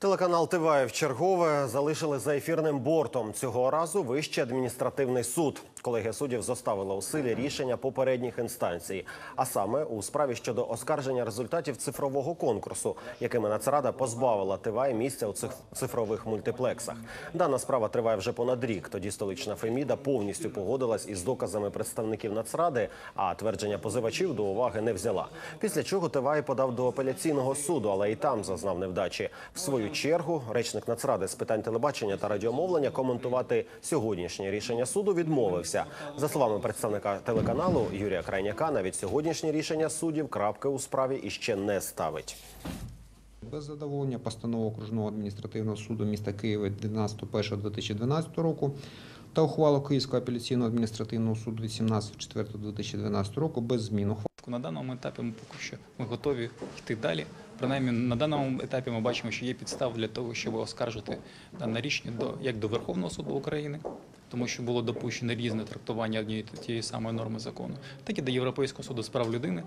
Телеканал Тиваєв чергове залишили за ефірним бортом. Цього разу Вищий адміністративний суд. Колегія суддів зоставила у силі рішення попередніх інстанцій, а саме у справі щодо оскарження результатів цифрового конкурсу, якими Нацрада позбавила Тивай місця у цих цифрових мультиплексах. Дана справа триває вже понад рік. Тоді столична Феміда повністю погодилась із доказами представників Нацради, а твердження позивачів до уваги не взяла. Після чого Тивай подав до апеляційного суду, але і там зазнав невдачі. В свою чергу речник Нацради з питань телебачення та радіомовлення коментувати сьогоднішнє рішення суду відмовився. За словами представника телеканалу Юрія Крайняка, навіть сьогоднішнє рішення суддів крапки у справі іще не ставить. Без задоволення постанови окружного адміністративного суду міста Києва від 12.01.2012 року та ухвалу Київського апеляційного адміністративного суду від 17.04.2012 року без змін. Ухвала На даному етапі ми поки що ми готові йти далі. Принаймні на даному етапі ми бачимо, що є підстав для того, щоб оскаржити дане рішення до як до Верховного суду України, тому що було допущено різне трактування однієї тієї самої норми закону, так і до Європейського суду з прав людини.